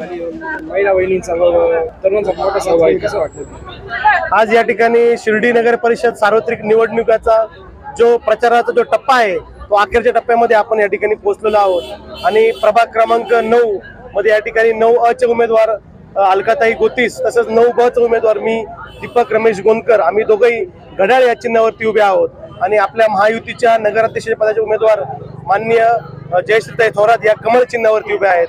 आणि महिला तरुणांचा मोठा सहभाग आहे. कसं वाटतं? आज या ठिकाणी शिर्डी नगर परिषद सार्वत्रिक निवडणुकाचा जो प्रचाराचा जो टप्पा आहे तो अखेरच्या टप्प्यामध्ये आपण या ठिकाणी पोहोचलेलो आहोत. आणि प्रभाग क्रमांक नऊ मध्ये या ठिकाणी नऊ अ चे उमेदवार अलकाताई गोतीस तसंच नऊ ब चे उमेदवार मी दीपक रमेश गोंदकर आम्ही दोघंही घड्याळ या चिन्हावरती उभे आहोत. आणि आपल्या महायुतीच्या नगराध्यक्ष पदाचे उमेदवार माननीय जयश्रीताई थोरात या कमळ चिन्हावरती उभे आहेत.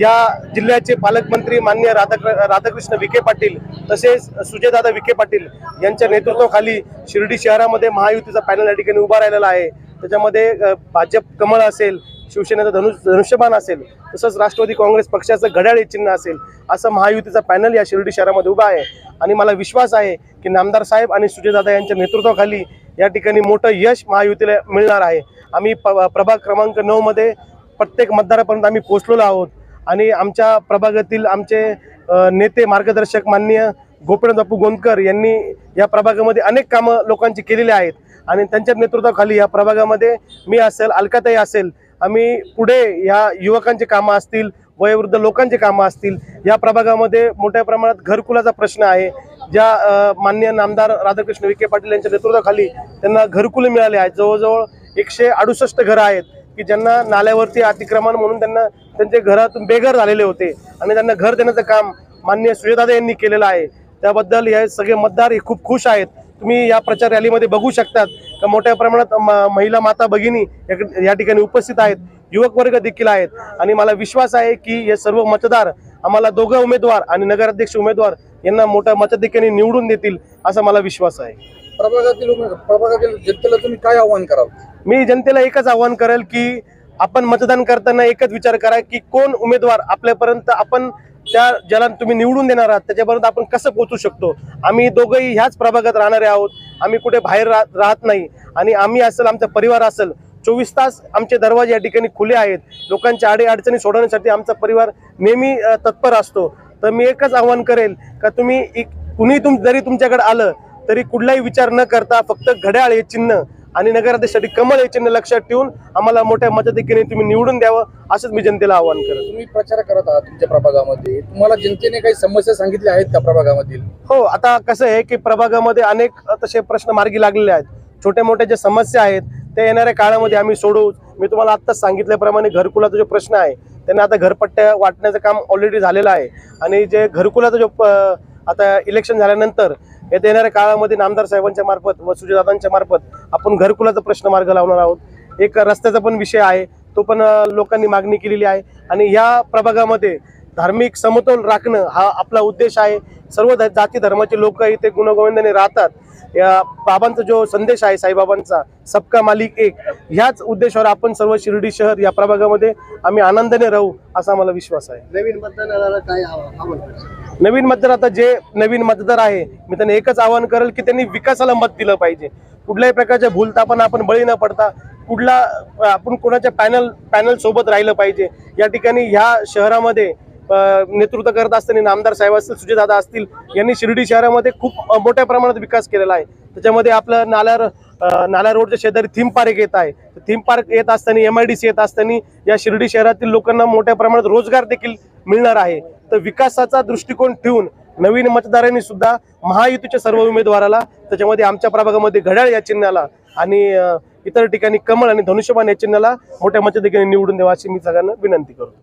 या जिल्ह्याचे पालकमंत्री माननीय राधाकृ राधाकृष्ण विखे पाटील तसेच सुजयदादा विखे पाटील यांच्या नेतृत्वाखाली शिर्डी शहरामध्ये महायुतीचा पॅनल या ठिकाणी उभा राहिलेला आहे. त्याच्यामध्ये भाजप कमळ असेल शिवसेनेचं धनु धनुष्यबाण असेल तसंच राष्ट्रवादी काँग्रेस पक्षाचं घड्याळ चिन्ह असेल असं महायुतीचा पॅनल या शिर्डी शहरामध्ये उभा आहे. आणि मला विश्वास आहे की नामदार साहेब आणि सुजयदादा यांच्या नेतृत्वाखाली या ठिकाणी मोठं यश महायुतीला मिळणार आहे. आम्ही प- प्रभाग क्रमांक नऊमध्ये प्रत्येक मतदारापर्यंत आम्ही पोहोचलेलो आहोत. आणि आमच्या प्रभागातील आमचे नेते मार्गदर्शक माननीय गोपीनाथ बापू गोंदकर यांनी या प्रभागामध्ये अनेक कामं लोकांची केलेली आहेत. आणि त्यांच्या नेतृत्वाखाली या प्रभागामध्ये मी असेल अलकाताई असेल आम्ही पुढे ह्या युवकांची कामं असतील वयोवृद्ध लोकांची कामं असतील या प्रभागामध्ये मोठ्या प्रमाणात घरकुलाचा प्रश्न आहे. ज्या मान्य माननीय नामदार राधाकृष्ण विखे पाटील यांच्या नेतृत्वाखाली त्यांना घरकुल मिळाले आहेत. जवळजवळ एकशे अडुसष्ट घरं आहेत. की ज्यांना नाल्यावरती अतिक्रमण म्हणून त्यांना त्यांचे घरातून बेघर झालेले होते आणि त्यांना घर देण्याचं काम मान्य सुजयदादा यांनी केलेलं आहे. त्याबद्दल हे सगळे मतदार हे खूप खुश आहेत. तुम्ही या प्रचार रॅलीमध्ये बघू शकतात का मोठ्या प्रमाणात म- महिला माता भगिनी या- ठिकाणी उपस्थित आहेत. युवक वर्ग देखील आहेत. आणि मला विश्वास आहे की हे सर्व मतदार आम्हाला दोघं उमेदवार आणि नगराध्यक्ष उमेदवार यांना मोठ्या मताधिक्याने निवडून देतील असा मला विश्वास आहे. प्रभागातील प्रभागातील जनतेला तुम्ही काय आव्हान कराल? मी जनतेला एकच आव्हान करेल की आपण मतदान करताना एकच विचार करा की कोण उमेदवार आपल्यापर्यंत आपण त्या ज्याला तुम्ही निवडून देणार आहात त्याच्यापर्यंत आपण कसं पोहोचू शकतो? आम्ही दोघंही ह्याच प्रभागात राहणारे आहोत. आम्ही कुठे बाहेर राहत राहत नाही. आणि आम्ही असेल आमचा परिवार असेल चोवीस तास आमचे दरवाजे या ठिकाणी खुले आहेत. लोकांच्या आडे अडचणी सोडवण्यासाठी आमचा परिवार नेहमी तत्पर असतो. तर मी एकच आव्हान करेल का तुम्ही एक- कुणी तुम जरी तुमच्याकडे आलं तरी कुठलाही विचार न करता फक्त घड्याळ हे चिन्ह आणि नगराध्यक्षासाठी कमळ हे चिन्ह लक्षात ठेवून आम्हाला मोठ्या मताधिक्याने तुम्ही निवडून द्यावं असंच मी जनतेला आवाहन करेल तुम्ही प्रचार करत आहात तुमच्या प्रभागामध्ये. तुम्हाला जनतेने काही समस्या सांगितल्या आहेत का प्रभागामधील? हो आता कसं आहे की प्रभागामध्ये अनेक तसे प्रश्न मार्गी लागलेले आहेत. छोट्या मोठ्या ज्या समस्या आहेत त्या येणाऱ्या काळामध्ये आम्ही सोडवू. मी तुम्हाला आत्ताच सांगितल्याप्रमाणे घरकुलाचा जो प्रश्न आहे त्यांना आता घरपट्ट्या वाटण्याचं काम ऑलरेडी झालेलं आहे. आणि जे घरकुलाचा जो आता इलेक्शन झाल्यानंतर येत्या येणाऱ्या काळामध्ये नामदार साहेबांच्या मार्फत व सुजयदादांच्या मार्फत आपण घरकुलाचा प्रश्न मार्ग लावणार आहोत. एक रस्त्याचा पण विषय आहे तो पण लोकांनी मागणी केलेली आहे आणि या प्रभागामध्ये धार्मिक समतोल राखणं हा आपला उद्देश आहे. सर्व जाती धर्माचे लोक इथे गुणगोविंदाने राहतात. या बाबांचा जो संदेश आहे साईबाबांचा सबका मालिक एक ह्याच उद्देशावर आपण सर्व शिर्डी शहर या प्रभागामध्ये आम्ही आनंदाने राहू असा मला विश्वास आहे. नवीन मतदानाला काय आव्हान नवीन मतदार आता जे नवीन मतदार आहे मी त्यांना एकच आवाहन करेल की त्यांनी विकासाला मत दिलं पाहिजे. कुठल्याही प्रकारच्या भूलतापण आपण बळी न पडता कुठला आपण कोणाच्या पॅनल पॅनल सोबत राहिलं पाहिजे. या ठिकाणी ह्या शहरामध्ये नेतृत्व करत असताना नामदार साहेब असतील सुजयदादा असतील यांनी शिर्डी शहरामध्ये खूप मोठ्या प्रमाणात विकास केलेला आहे. त्याच्यामध्ये आपलं नाल्यार नाला रोडच्या शेजारी थीम पार्क येत आहे. थीम पार्क येत असताना एम आय डी सी येत असताना या शिर्डी शहरातील लोकांना मोठ्या प्रमाणात रोजगार देखील मिळणार आहे. तर विकासाचा दृष्टिकोन ठेवून नवीन मतदारांनी सुद्धा महायुतीच्या सर्व उमेदवाराला त्याच्यामध्ये आमच्या प्रभागामध्ये घड्याळ या चिन्हाला आणि इतर ठिकाणी कमळ आणि धनुष्यबाण या चिन्हाला मोठ्या मतदेखील निवडून द्यावा अशी मी सगळ्यांना विनंती करतो.